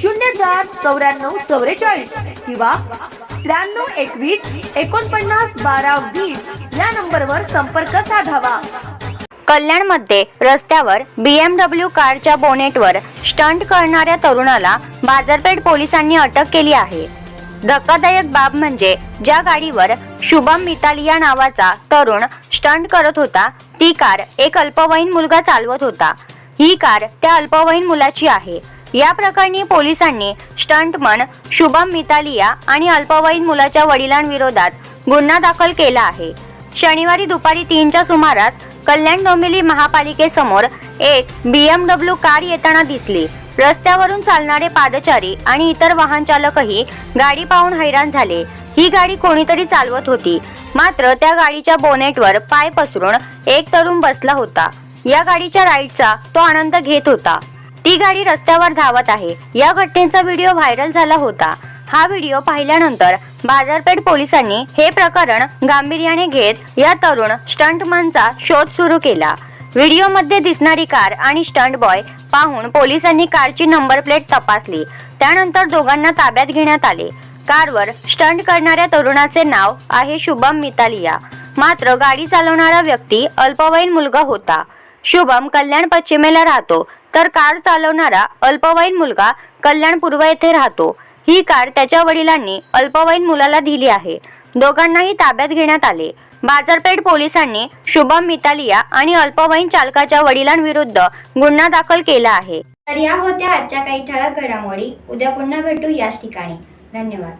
शून्य चार चौऱ्याण्णव चौवेचाळीस किंवा त्र्याण्णव एकवीस एकोणपन्नास बारा वीस या नंबरवर संपर्क साधावा. कल्याणमध्ये रस्त्यावर बीएमडब्ल्यू कारच्या बोनेटवर स्टंट करणाऱ्या तरुणाला बाजारपेठ पोलिसांनी अटक केली आहे. धक्कादायक बाब म्हणजे ज्या गाडीवर शुभम मितालिया नावाचा तरुण स्टंट करत होता ती कार एक अल्पवयीन मुलगा चालवत होता. ही कार त्या अल्पवयीन मुलाची आहे. या प्रकरणी पोलिसांनी स्टंटमन शुभम मितालिया आणि अल्पवयीन मुलाच्या वडिलांविरोधात गुन्हा दाखल केला आहे. शनिवारी दुपारी तीनच्या सुमारास कल्याण डोंबिवली महापालिकेसमोर एक बीएमडब्ल्यू कार येताना दिसली. रस्त्यावरून चालणारे पादचारी आणि इतर वाहन चालकही गाडी पाहून हैराण झाले. ही गाडी कोणीतरी चालवत होती. मात्र त्या गाडीच्या बोनेटवर पाय पसरून एक तरुण बसला होता. या गाडीच्या राईडचा तो आनंद घेत होता. ती गाडी रस्त्यावर धावत आहे. या घटनेचा व्हिडिओ व्हायरल झाला होता. हा व्हिडिओ पाहिल्यानंतर बाजारपेठ पोलिसांनी हे प्रकरण गांभीर्याने घेत या तरुण स्टंटमनचा शोध सुरू केला. व्हिडिओमध्ये दिसणारी कार आणि स्टंट बॉय पाहून पोलिसांनी कारची नंबर प्लेट तपासली. त्यानंतर दोघांना ताब्यात घेण्यात आले. कारवर स्टंट करणाऱ्या तरुणाचे नाव आहे शुभम मितालिया. मात्र गाडी चालवणारा व्यक्ती अल्पवयीन मुलगा होता. शुभम कल्याण पश्चिमेला राहतो. तर कार चालवणारा अल्पवयीन मुलगा कल्याण पूर्व येथे राहतो. ही कार त्याच्या वडिलांनी अल्पवयीन मुलाला दिली आहे. दोघांनाही ताब्यात घेण्यात आले. बाजारपेठ पोलिसांनी शुभम मितालिया आणि अल्पवयीन चालकाच्या वडिलांविरुद्ध गुन्हा दाखल केला आहे. तर या होत्या आजच्या काही ठळक घडामोडी. उद्या पुन्हा भेटू याच ठिकाणी. धन्यवाद.